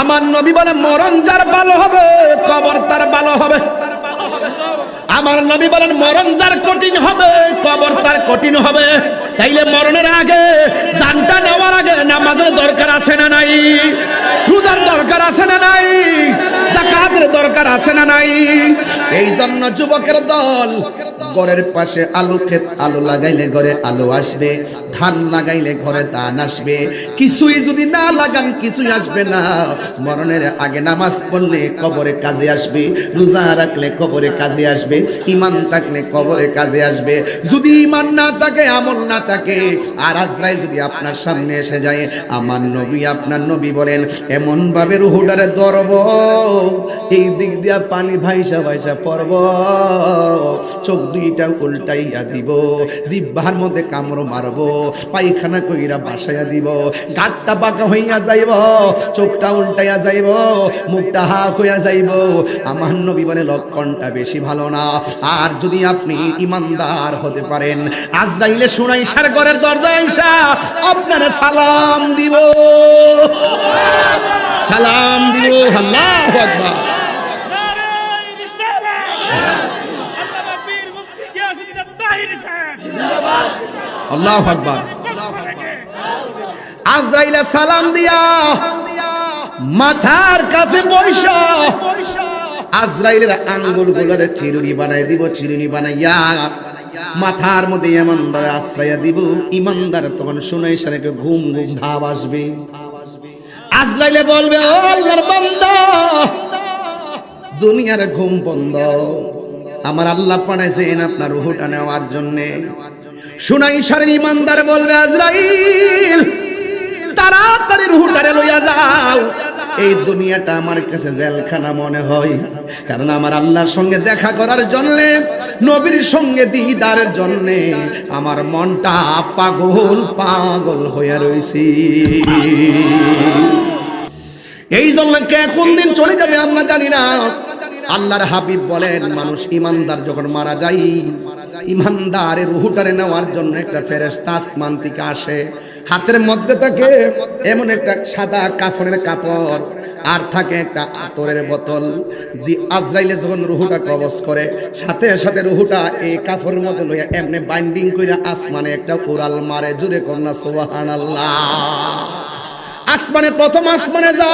আমার নবী বলে, মরণ যার ভালো হবে, কবর তার ভালো হবে। আমার নবী বলেন, মরণ যার কঠিন হবে, কবর তার কঠিন হবে। তাইলে মরণের আগে জানটা নেওয়ার আগে নামাজের দরকার আছে না নাই? রোজার দরকার আছে না নাই? জাকাতের দরকার আছে না নাই? এই জন্য যুবকের দল ঘরের পাশে আলু ক্ষেত, আলু লাগাইলে ঘরে আলু আসবে, ধান লাগাইলে ঘরে ধান আসবে। কিছুই যদি না লাগান, কিছুই আসবে না। মরণের আগে নামাজ পড়লে কবরে কাজে আসবে, রোজা রাখলে কবরে কাজে আসবে ইমান থাকলে কবরে কাজে আসবে। যদি ইমান না থাকে, আমল না থাকে, আর আজরাইল যদি আপনার সামনে এসে যায়, আমার নবী আপনার নবী বলেন এমন ভাবে রুহুডারে ধরব, এই দিক দিয়া পানি ভাইসা ভাইসা পড়ব, চোখ দুইটা উল্টাইয়া দিব জিব্বার মধ্যে কামড় মারব, পায়খানা কইরা বাসাইয়া দিব, গাটটা বাঁকা হইয়া যাইব, চোখটা উল্টাইয়া যাইব, মুখটা হাক হইয়া যাইব। আমার নবী বলে, লক্ষণটা বেশি ভালো না। আর যদি আপনি ইমানদার হতে পারেন, আজরাইলে শুনাই সার ঘরের দরজা আইসা আপনারা সালাম দিব। সালাম দিব, আল্লাহু আকবার। আল্লাহু আকবার থেকে সালাম দিয়া মাথার কাছে বৈশা আজরাইলের আঙ্গুল চিরুনি বানাই দিব, চিরুনি বানাইয়া মাথার মধ্যে ইমানদার দিব। ইমানদার তখন শুনে সারে ঘুম ঘুম ভাব আসবে। আজরাইলে বলবে, ও আল্লাহর বান্দা, দুনিয়ার ঘুম বন্ধ। আমার আল্লাহ পাঠাইছেন আপনার নেওয়ার জন্যে। শুনাই সারে ইমানদার বলবে, আজরাইল, তাড়াতাড়ি রুহুটারে লইয়া যাও। এই দুনিয়াটা আমার কাছে জেলখানা মনে হয়। কারণ আমার আল্লাহর সঙ্গে দেখা করার জন্য, নবীর সঙ্গে দিদারের জন্য আমার মনটা পাগল পাগল হইয়া রইছি। এই জন্য কে কোন দিন চলে যাবে আমরা জানি না। আল্লাহর হাবিব বলেন, মানুষ ইমানদার যখন মারা যায় ইমানদারের রুহুটারে নেওয়ার জন্য একটা ফেরেশতা আসমান থেকে আসে। হাতের মধ্যে থাকে এমন একটা সাদা কাফনের কাপড়, আর থাকে একটা আতরের বোতল। জি আজরাইলে যখন রুহুটা কবজ করে, সাথে সাথে রুহুটা এই কাপড়ের মধ্যে লইয়া এমনি বাইন্ডিং কইরা আসমানে একটা উড়াল মারে। জুড়ে কন্যা, সুবহানাল্লাহ। আসমানে প্রথম আসমানে যা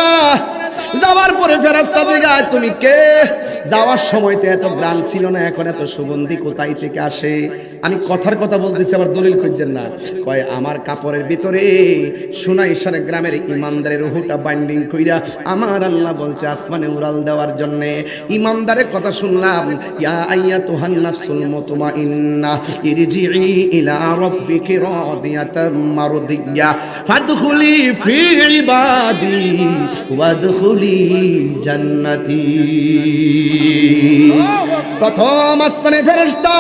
যাওয়ার পরে ফেরাস্তা জায়গায় তুমি কে? যাওয়ার সময় তো এত গ্রাম ছিল না, এখন এত সুগন্ধি কোথায় থেকে আসে? আমি কথার কথা বলতেছি, আবার দলিল খুঁজছেন না। কয়, আমার কাপড়ের ভিতরে সোনাই সারে গ্রামের ইমানদারের রুহুটা বাইন্ডিং কইরা আমার আল্লাহ বলছে আসমানে উড়াল দেওয়ার জন্য। ইমানদারের কথা শুনলাম, ইয়া আইয়া তুহান নাফসুল মুতমাইন্না ইরজিই ইলা রাব্বিকি রাদিয়াতাম মারদিয়া, ফাদখুলি ফি ইবাদি, ওয়াদখুলি জান্নাতি প্রথম আসমানে ফেরেশতা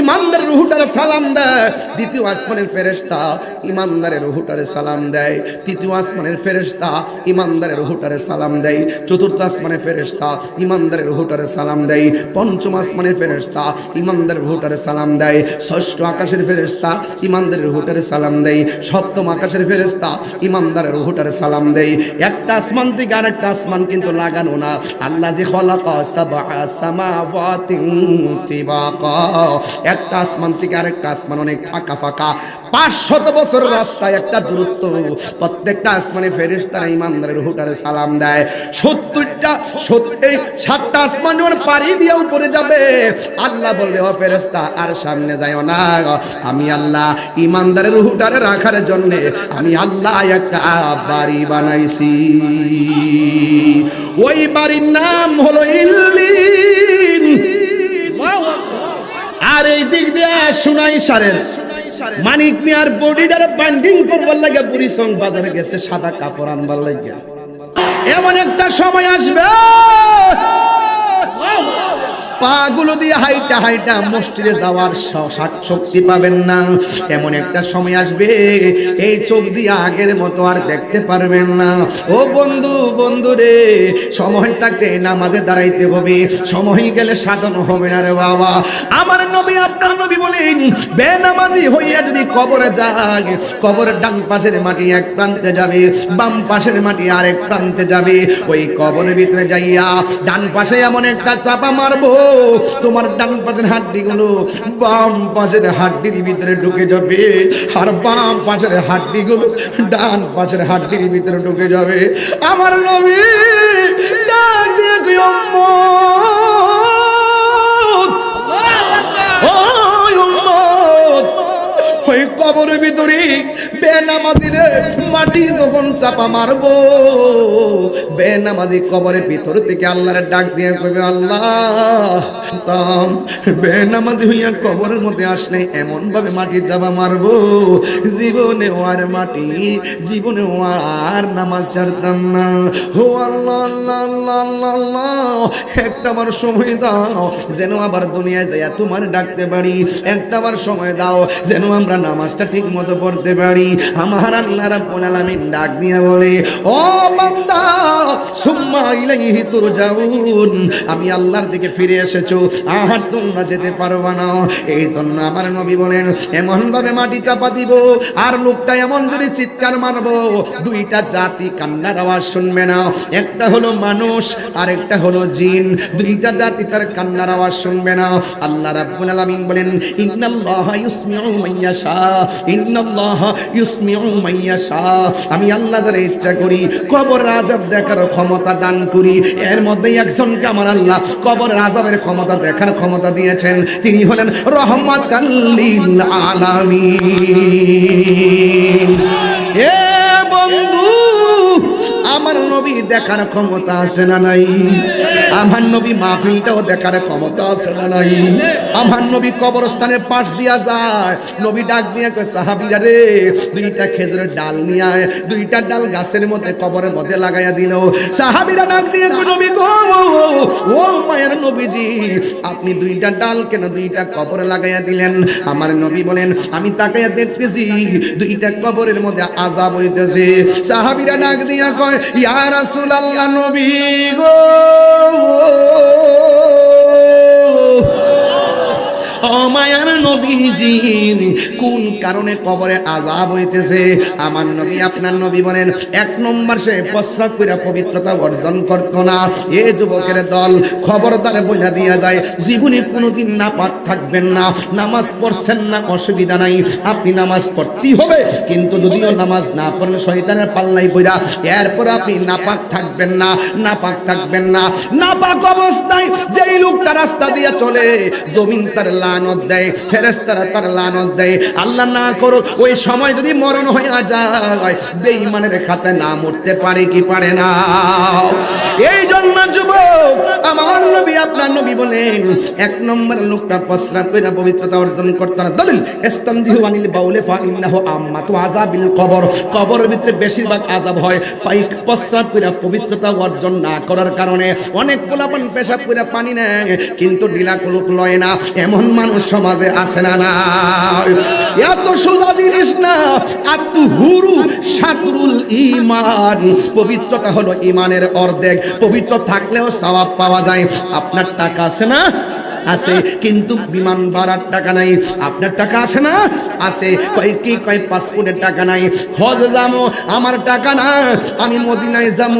ইমানদার রুহুটারে সালাম দেয়, দ্বিতীয় আসমানের ফেরেশতা ইমানদারের রুহুটারে সালাম দেয়, তৃতীয় আসমানের ফেরেশতা ইমানদারের রুহুটারে সালাম দেয়, চতুর্থ আসমানের ফেরেশতা ইমানদারের রুহুটারে সালাম দেয়, পঞ্চম আসমানের ফেরেশতা ইমানদারের রুহুটারে সালাম দেয়, ষষ্ঠ আকাশের ফেরেশতা ইমানদারের রুহুটারে সালাম দেয়, সপ্তম আকাশের ফেরেশতা ইমানদারের রুহুটারে সালাম দেয়, একটা আসমান থেকে আরেকটা আসমান কিন্তু লাগানো না। আল্লাহ যে একটা আসমান থেকে আরেকটা আসমান অনেক ফাঁকা ফাঁকা। পাঁচশত বছর রাস্তায় একটা দূরত্ব। প্রত্যেকটা আসমানে ফেরেশতারা ইমানদারের রুহুটারে সালাম দেয়। সত্তরটা সত্যি সাতটা আসমান যখন পাড়ি দিয়ে উপরে যাবে। আল্লাহ বলবে, ও ফেরেশতা, আর সামনে যাইও না আমি আল্লাহ ইমানদারের রুহুটারে রাখার জন্য, আমি আল্লাহ একটা বাড়ি বানাইছি। ওই বাড়ির নাম হলো ইল্লিন আর এই দিক দিয়ে সুনাই সারের। মানিক মিয়ার বডিটারে বান্ডিং করবার লাগে বুড়ি সং বাজারে গেছে সাদা কাপড় আনবার লাগে। এমন একটা সময় আসবে। পাগুলো দিয়ে হাইটা হাইটা মসজিদে যাওয়ার স- স- শক্তি পাবেন না। এমন একটা সময় আসবে, এই চোখ দিয়ে আগের মতো আর দেখতে পারবেন না। ও বন্ধু বন্ধু রে, সময় থাকতে নামাজে দাঁড়াইতে হবে। সময় গেলে সাধন হবে না রে বাবা। আমার নবী, আপনার নবী বলেন, বেনামাজি হইয়া যদি কবরে যায়, কবরের ডান পাশের মাটি এক প্রান্তে যাবে, বাম পাশের মাটি আরেক প্রান্তে যাবে। ওই কবরের ভিতরে যাইয়া ডান পাশে এমন একটা চাপা মারবো তোমার ডান পাশের হাড্ডি গুলো বাম পাশের হাড্ডির ভিতরে ঢুকে যাবে। আর বাম পাশের হাড্ডি গুলো ডান পাশের হাড্ডির ভিতরে ঢুকে যাবে। আমার নবী ডাক দিয়ে ওই কবরের ভিতরে বেনামাজিরে মাটি যখন চাপা মারবো, বেনামাজি কবরের ভিতর থেকে আল্লাহর ডাক দিয়ে কইবে, আল্লাহ তাম বেনামাজি হইয়া কবরের মধ্যে আসলে এমন ভাবে মাটি চাপা মারবো জীবনে আর মাটি জীবনে আর নামাজ ছাড়তাম না। হো আল্লাহ আল্লাহ আল্লাহ আল্লাহ আল্লাহ, একটা আমার সময় দাও, যেন আবার দুনিয়ায় যাইয়া তোমার ডাকতে পারি। একটা আবার সময় দাও, যেন আমরা নামাজটা ঠিক মতো পড়তে পারি। আমার আল্লাহ রাব্বুল আলামিন ডাক দিয়া বলে, ও বান্দা, সুম্মা ইলাইহি তুরজাউন। আমি আল্লাহর দিকে ফিরে এসেছ, আর তোমরা যেতে পারবা না। এই জন্য আমার নবী বলেন এমন ভাবে মাটি চাপা দিব, আর লোকটা এমন যদি চিৎকার মারবো, দুইটা জাতি কান্নার আওয়াজ শুনবে না। একটা হলো মানুষ আর একটা হলো জিন। দুইটা জাতি তার কান্নার আওয়াজ শুনবে না। আল্লাহ রাব্বুল আলামিন বলেন, ইন্নাল্লাহা ইউসমিউ মাইয়াশা। আমি আল্লাহ যারা ইচ্ছা করি, কবর আজাব দেখার ক্ষমতা দান করি। এর মধ্যে একজনকে আমার আল্লাহ কবর রাজাবের ক্ষমতা দেখার ক্ষমতা দিয়েছেন। তিনি হলেন রহমত আলামী দেখার ক্ষমতা আছে না নাই? আমার নবী মাহফিলটাও দেখার ক্ষমতা আছে না নাই? আমার নবী কবরস্থানের পাশ দিয়া যায়। নবী ডাক দিয়ে কয়, সাহাবীরা রে, দুইটা খেজুরের ডাল নিয়ে আয়। দুইটা ডাল গাছের মধ্যে, কবরের মধ্যে লাগাইয়া দিল। সাহাবীরা ডাক দিয়ে নবী গো, ও মায়ের নবীজি, আপনি দুইটা ডাল কেন দুইটা কবরে লাগাইয়া দিলেন? আমার নবী বলেন, আমি তাকাইয়া দেখতেছি, দুইটা কবরের মধ্যে আজাব হইতেছে। সাহাবীরা ডাক দিয়া কয় রাসূলুল্লাহ নবী গো। অমায়ার নবীজি, কোন কারণে কবরে আজাব হইতেছে? আমার নবী আপনার নবী বলেন, এক নম্বর সে প্রস্রাব করে পবিত্রতা অর্জন করত না। এ যুবকের দল খবরদার বইলা দিয়া যায়, জীবনে কোনোদিন না পাক থাকবেন না। নামাজ পড়ছেন না, অসুবিধা নাই। আপনি নামাজ পড়তেই হবে, কিন্তু যদিও নামাজ না পড়লে শয়তানের পাল্লাই বইরা এরপর আপনি নাপাক থাকবেন না, নাপাক থাকবেন না। নাপাক অবস্থায় যেই লোকটা রাস্তা দিয়ে চলে, জমিন তার লানত দেয় ফেরেস্তারা তার লানত দেয়। আল্লাহ না করো ওই সময় যদি মরণ হয়ে যায়, বেঈমানের খাতে না মরতে পারে কি পারে না। এই জন্য আমার নবী, আপনার নবী বলেন এক নম্বর লোকটা প্রস্রাব পবিত্রতা অর্জন না দলিল আনিল বাউলে ফা কবর। ভিতরে বেশিরভাগ হয় পাইক প্রস্রাব পবিত্রতা অর্জন না করার কারণে। অনেক পেশাব পানি নেয়, কিন্তু কুলুক লয় না। এমন মানুষ সমাজে আছে না না এত সোজা জিনিস না। সাতরুল ইমান পবিত্রতা হলো ইমানের অর্ধেক। পবিত্র থাকলেও সওয়াব পাওয়া যায় আপনার টাকা আছে না? আছে, কিন্তু বিমান ভাড়ার টাকা নাই। আপনার টাকা আছে না? আছে। কয় কি, কয় পাসপোর্টের টাকা নাই? হজ যাব আমার টাকা না। আমি মদিনায় যাব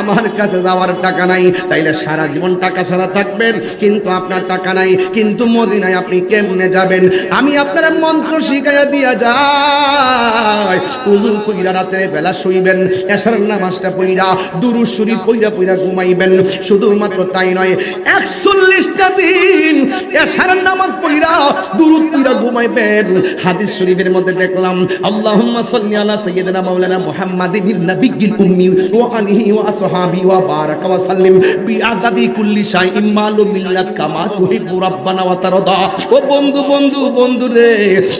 আমার কাছে যাওয়ার টাকা নাই। তাইলে সারা জীবন টাকা ছাড়া থাকবেন, কিন্তু আপনার টাকা নাই। কিন্তু মদিনায় আপনি কেমনে যাবেন? আমি আপনার মন্ত্র শিখাইয়া দিয়া যাই। উজু কইরা রাতের বেলা শুইবেন এসার নামাজটা পইরা, দুরুদ শরীফ পইরা পইরা ঘুমাইবেন। শুধুমাত্র তাই নয়, একচল্লিশটা দিন এসার নামাজ পইরা দুরুদ পইরা ঘুমাইবেন হাদিস শরীফের মধ্যে দেখলাম, আল্লাহুম্মা সাল্লি আলা সাইয়্যিদিনা মাওলানা মুহাম্মাদিন উম্মি ওয়া আলিহি ওয়া আসহাবি ওয়া বারাকা ওয়া সাল্লিম বিআদাদি কুল্লি শাইইন মিল্লাত কামা রাব্বানা ওয়া তারদা। ও বন্ধু বন্ধু বন্ধু রে,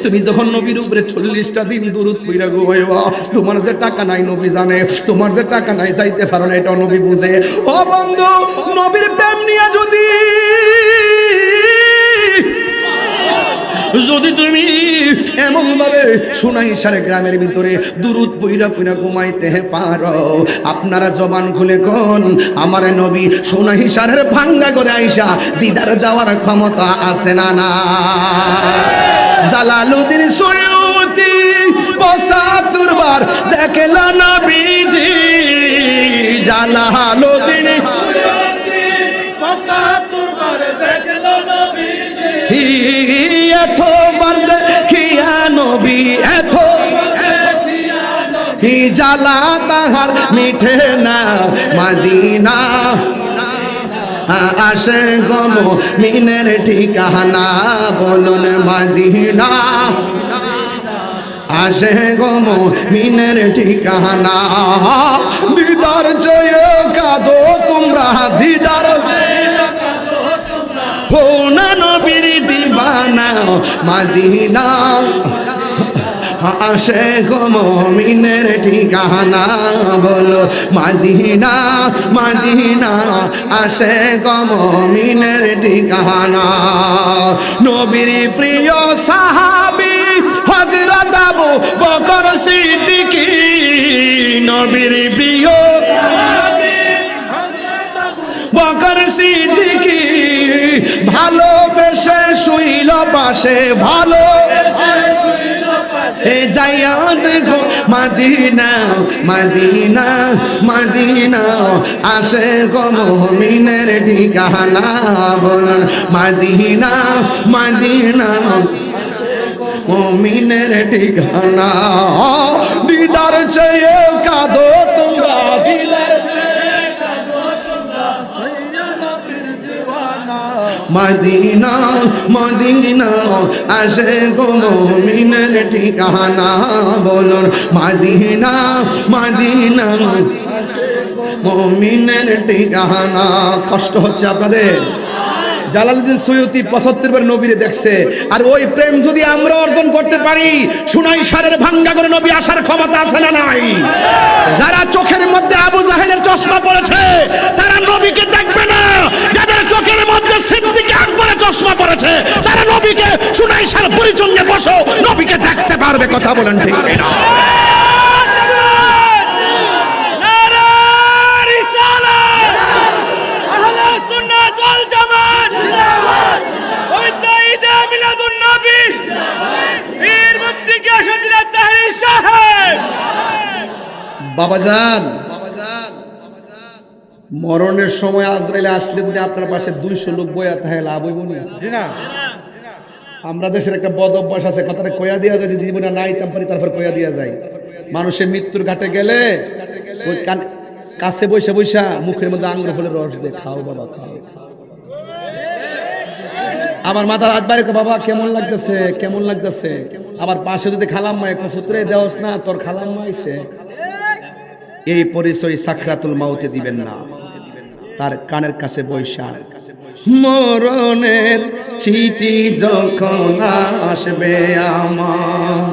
তুমি যখন নবীর উপরে চল্লিশটা দিন দূরত পইরা ঘুমাইবা, তোমার যে টাকা নাই নবী জানে, তোমার যে টাকা নাই যাইতে পারো না এটা নবী বুঝে। ও বন্ধু, নবীর প্রেম নিয়ে যদি যদি তুমি এমন ভাবে সোনাই সারে গ্রামের ভিতরে দুরুদ পইরা পইরা ঘুমাইতে পারো। আপনারা জবান খুলে কোন? আমার নবী সোনাই সারের ভাঙ্গা করে আইসা দিদার দেওয়ার ক্ষমতা আছে না না? জালালুদ্দিন সৈয়দি পঁচাত্তর বার দেখল নবীজি জালালুদ্দিন এত বার দেখিয়া নবী এত জালা তাহার মিঠে না, মদিনা। আসে গম মিনের ঠিকানা, বলুন মদিনা। আসে গম মিনের ঠিকানা, দিদার জয় কাদো তোমরা, দিদার হো না নবীর দিবানা, মদিনা। আসে গো মমিনের ঠিকানা, বলো, মাদিনা মাদিনা। আসে গো মমিনের ঠিকানা। নবীর প্রিয় সাহাবি হজরত আবু বকর সিদ্দিকী, নবীর প্রিয় বকর সিদ্দিকী, ভালোবেসে শুইল পাশে ভালো এ যাইয়া দেখো মাদিনা মাদিনা মাদিনা, আসে গো মমিনের ঠিকানা বলুন। মাদিনা মাদিনা মমিনের ঠিকানা। দিদার চেয়ে কাদো মদিনা মদিনা, আসে গো মমিনের ঠিকানা, বলুন মদিনা মদিনা, মমিনের ঠিকানা, কষ্ট হচ্ছে আপনাদের? জালালউদ্দিন সৈয়দি পঁচাত্তর বার নবীরে দেখছে, আর ওই প্রেম যদি আমরা অর্জন করতে পারি, সুনাই সারের ভাঙ্গা করে নবী আসার ক্ষমতা আছে না নাই? যারা চোখের মধ্যে আবু জাহেলের চশমা পড়েছে নবীকে সুনাই বসো। নবীকে দেখতে পারবে কথা বলেন ঠিক। না মরণের সময় আজরাইলে আসলে যদি আপনার পাশে দুইশো লোক বইয়া থাকে লাভ হইব না। আমরা দেশের একটা বদ অভ্যাস আছে কথাটা কয়া দিয়া যায় যদি জীবনে নাই তারপরে তারপর কয়া দিয়া যায়। মানুষের মৃত্যুর ঘাটে গেলে ওই কাছে বৈশা বৈশা মুখের মধ্যে আঙ্গুর ফলের রস দে খাও বাবা খাও। আমার মাথার হাত কয়, বাবা কেমন লাগতেছে কেমন লাগতেছে? আবার পাশে যদি খালাম মা কফুতরে দেওয়াস না তোর খালাম আইছে এই পরিচয় সাকরাতুল মাউতে দিবেন না। তার কানের কাছে বৈশা মরণের চিঠি যখন আসবে আমার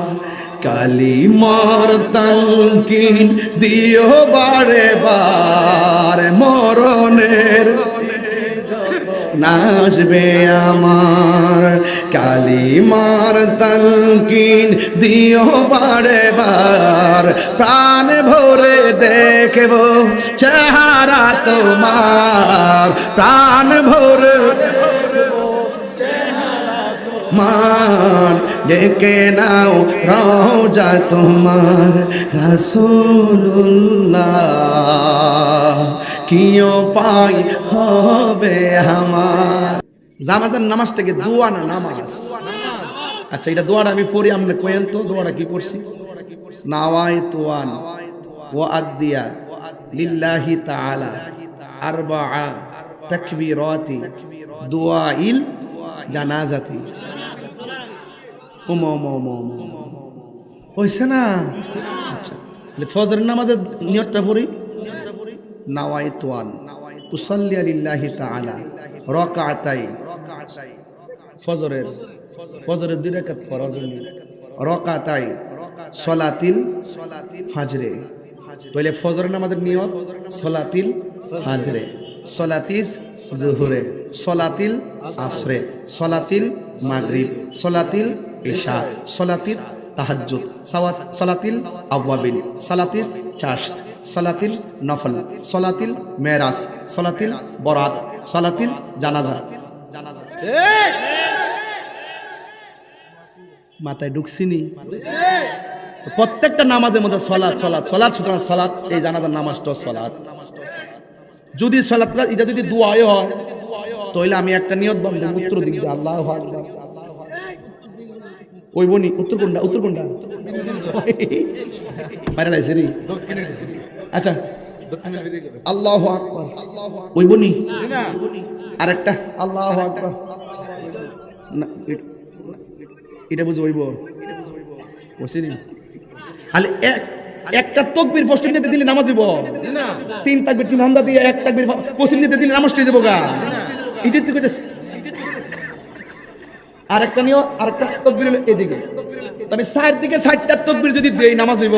কালি মর তঙ্কিন দিও বারে বার। মরণের নাচবে আমার কালি মার তলকিন দিও বারে বার প্রাণ ভরে দেখব চেহারা তোমার, প্রাণ ভরে মান ডেকে নাও রওজা তোমার, রাসূলুল্লাহ কিও পাই হবে আমার? জামাতের নামাজটাকে দোয়া না নামাজ? আচ্ছা এটা দোয়াটা আমি পড়ি আপনি কোয়েন তো, দোয়াটা কি পড়ছি? নাওয়াই তোয়ান ও আদিয়া লিল্লাহি তাআলা আরবাআ তাকবীরাতি দুআইল জানাজাতি। ওমা ওমা ওমা হইছে না? আচ্ছা ফজরের নামাজের নিয়তটা পড়ি। নাওয়াই তোয়ান উসাল্লি লিল্লাহি তাআলা রাকাতাই ফজরের ফজরের দুই রাকাত ফরজ, রকাতাই সলাতিল ফাজরে। তাহলে ফজর নামাজের নিয়ত সলাতিল ফাজরে সলাতিস জুহুরে, সলাতিল আসরে, সলাতিল মাগরিব, সলাতিল ইশা, সলাতিল তাহাজ্জুদ সলাতিল আওয়াবিন, সালাতিল চাশত, সলাতিল নফল, সলাতিল মেরাজ, সলাতিল বরাত, সলাতিল জানাজা। মাথায় ঢুকছিনি। প্রত্যেকটা নামাজের মধ্যে সলাৎ সলাৎ সলাৎ, সুতরাং সলাৎ, এই জানাজার নামাজটা সলাৎ। যদি সলাৎটা এটা যদি দুয়ায় হয়, তাহলে আমি একটা নিয়ত বান্ধব উত্তর দিক দিয়ে, আল্লাহ ওই বনি, উত্তর কোনটা উত্তর কোনটা? রে আচ্ছা আল্লাহ আকবার। ওই বনি, আরেকটা, আল্লাহ আকবার। না এটা বুঝে ওইব এক একটা তকবির পশ্চিম দিতে দিলে নামাজ দিব তিন তাকবির তিন হান্দা দিয়ে এক তাকবির পশ্চিম দিতে দিলে নামাজ যাব গা। এটা তুই কইতেছ আরেকটা নিও আরেকটা তকবির হলো এদিকে। তবে সাইড দিকে সাইডটা তকবির যদি দেই নামাজ হইব।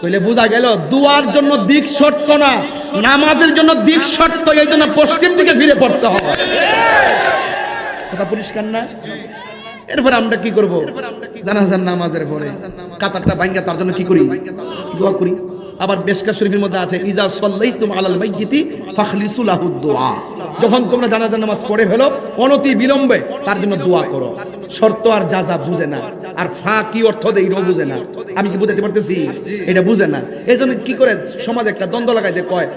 তাহলে বোঝা গেল দুয়ার জন্য দিক শর্ত না নামাজের জন্য দিক শর্ত এই জন্য পশ্চিম দিকে ফিরে পড়তে হবে। কথা পরিষ্কার না? এরপর আমরা কি করব? জানাজার নামাজের পরে কাতারটা ভাঙ্গা তার জন্য কি করি? দোয়া করি। আবার বেশকার শরীফের মধ্যে আছে ইজা সাল্লাইতুম আলাল মাইয়িতি ফাখলিসু লাহু দুআ যখন তোমরা জানাজার নামাজ পড়ে ফেলো অনতি বিলম্বে তার জন্য দোয়া করো। শর্ত আর যাজা বুঝে না আর ফা কি অর্থ দেয় এটাও বুঝে না। আমি কি বুঝাতে পারতেছি? এটা বুঝে না। এই জন্য কি করে সমাজ একটা দ্বন্দ্ব লাগাই যে কয়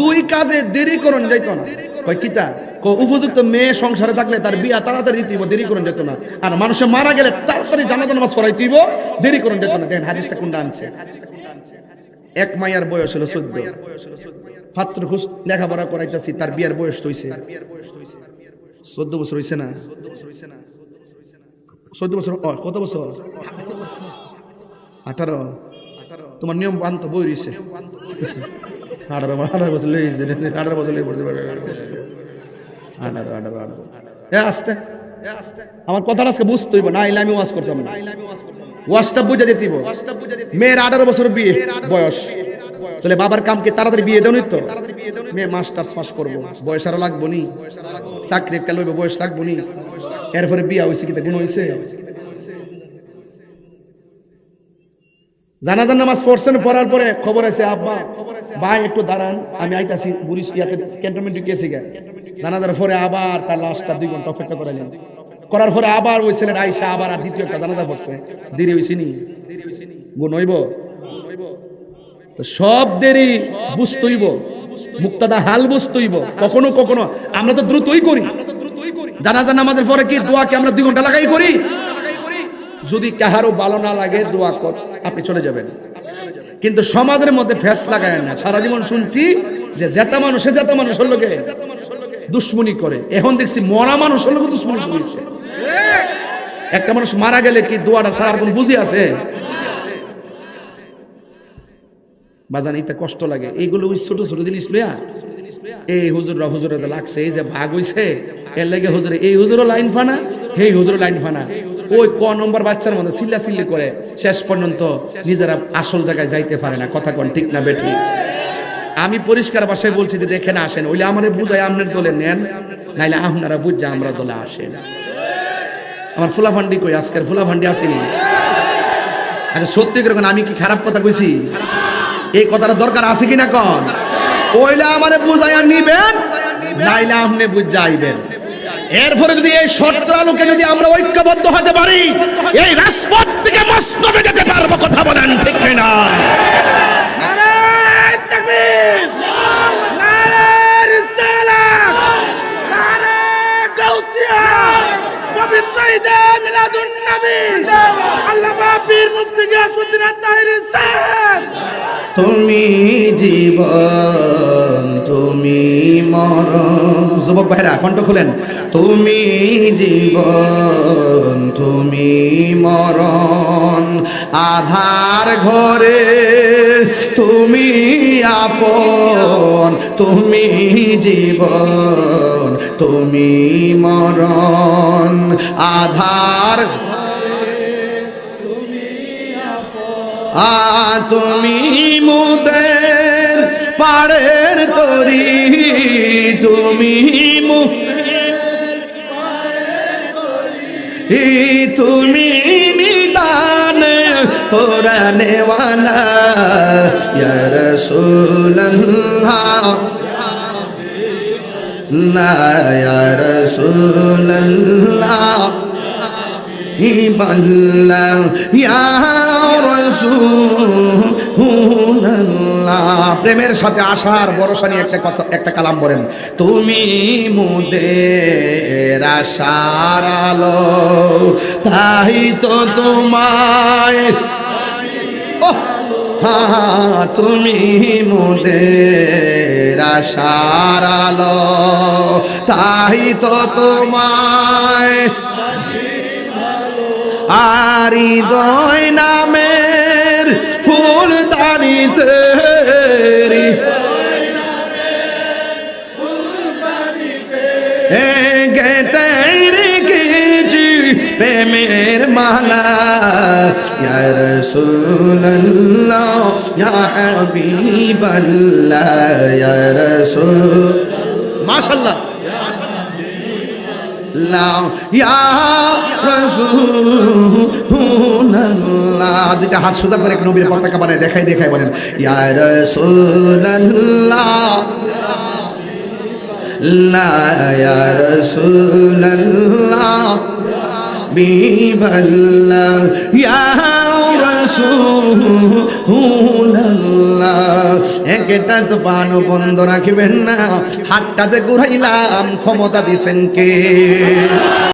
দুই কাজে দেরি করুন, যাইত না। কয়, কিতা? উপযুক্ত মেয়ে সংসারে থাকলে তার বিয়া তাড়াতাড়ি দিতে দেরি করুন যেত না। আর মানুষে মারা গেলে তাড়াতাড়ি জানাজা নামাজ পড়াই তুইব দেরি করুন যেত না। দেখেন, হাদিসটা কোনটা আনছে? এক মাইয়ার বয়স হলো চোদ্দ। পাত্র খুশ লেখাপড়া করাইতেছি, তার বিয়ার বয়স হইছে। চোদ্দ বছর হইছে না? চোদ্দ বছর কত বছর? আঠারো। তোমার নিয়ম বান্ত বই রয়েছে আঠারো আঠারো বছর আঠারো বছর পড়ছে আঠারো আঠারো আঠারো আস্তে আমার আজকে না আমি ওয়াজ করতাম না ওয়াজটা মেয়ের আঠারো বছর বিয়ে বয়স তাহলে বাবার কামকে তাড়াতাড়ি বিয়ে দেও তো মেয়ে মাস্টার্স পাস করব বয়স আরও লাগবো নি চাকরি একটা লইবে বয়স লাগবো নি এরপরে বিয়া হয়েছে কিতা গুণ হয়েছে জানাজার নামাজ পড়ছেন, পড়ার পরে খবর আছে, আব্বা, ভাই, একটু দাঁড়ান, আমি আইতাছি বুড়ি ইয়াতে ক্যান্টনমেন্ট গিয়েছি গা। জানাজার পরে আবার তার লাশটা দুই ঘণ্টা অপেক্ষা করাইলেন। করার পরে আবার ওই ছেলের আইসা আবার আর দ্বিতীয় একটা জানাজা পড়ছে। দেরি হয়েছে নি? গুণ হইব তো সব দেরি বুঝতইব। মুক্তাদা হাল বুঝতইব। কখনো কখনো। আমরা তো দ্রুতই করি। জানাজার নামাজের পরে কি দোয়াকে আমরা দুই ঘণ্টা লাগাই করি? যদি কাহারও ভালো না লাগে, দোয়া কর। আপনি চলে যাবেন। কিন্তু সমাজের মধ্যে ফ্যাস লাগায় না। সারা জীবন শুনছি যে জেতা মানুষে জেতা মানুষের লোকে দুশ্মনী করে। এখন দেখছি মরা মানুষের লোক দুশ্মনী শুনেছে একটা মানুষ মারা গেলে কি দোয়াটা ছাড়ার কোন বুঝি আছে? বাজান ইতে কষ্ট লাগে। এইগুলো ওই ছোট ছোট জিনিস লইয়া, এই হুজুররা হুজুরে লাগছে, এই যে ভাগ হইছে, এর লাগে হুজুরে, এই হুজুরও লাইন ফানা এই হুজুরও লাইন ফানা। ওই ক নম্বর বাচ্চার মধ্যে চিল্লা চিল্লি করে শেষ পর্যন্ত নিজেরা আসল জায়গায় যাইতে পারে না। কথা কোন, ঠিক না, বেঠি? আমি পরিষ্কার ভাষায় বলছি যে দেখেন, আসেন। ওইলে আমারে বুঝায় আপনার দলে নেন, নাইলে আপনারা বুঝা আমরা দলে আসেন। আমার ফুলাফান্ডি কই? আজকের ফুলা ফুলাফান্ডি আসেনি? আরে সত্যি করে আমি কি খারাপ কথা কইছি? এই কথাটা দরকার আছে কিনা কন? ওইলা আমারে বুঝাইয়া নিবেন, নাইলে আপনি বুঝাইবেন। এরপরে যদি এই শর্ত আলোকে যদি আমরা ঐক্যবদ্ধ হতে পারি, এই রাজপথ থেকে মস্তবে যেতে পারব কথা বলেন ঠিক না পবিত্র পীর মুফতি গিয়াসউদ্দিন আত্তাহিরি সাহেব তুমি জীবন, তুমি মরণ। যুবক ভাইরা, কণ্ঠ খুলেন। তুমি জীবন, তুমি মরণ। আধার ঘরে তুমি আপন, তুমি জীবন, তুমি মরণ। আধার আ, তুমি মুদের পাড়ের তরি, তুমি মু তুমি নিদান পুরানে ওয়ালা ইয়া রাসূলুল্লাহ। লা ইয়া রাসূলুল্লাহ। বল্লা ইয়া প্রেমের সাথে আশার ভরসা নিয়ে একটা কথা একটা কালাম বলেন। তুমি মুদের আশার আলো, তাই তো তোমায় তুমি মুদের আশার আলো, তাই তো তোমায় আর হৃদয় নামের ফুল দানিতে গেতে রেখেছি প্রেমের মালা। ইয়া রাসূলুল্লাহ ইয়া হাবিবাল্লাহ ইয়া রাসূল মাশাআল্লাহ। দুইটা হাত সোজা করে এক নবীর পতাকা বানায় দেখাই দেখাই বলেন, ইয়া রাসূলুল্লাহ। লা ইয়া একটা জবানও বন্ধ রাখবেন না। হাতটা যে ঘুরাইলাম ক্ষমতা দিছেন কে?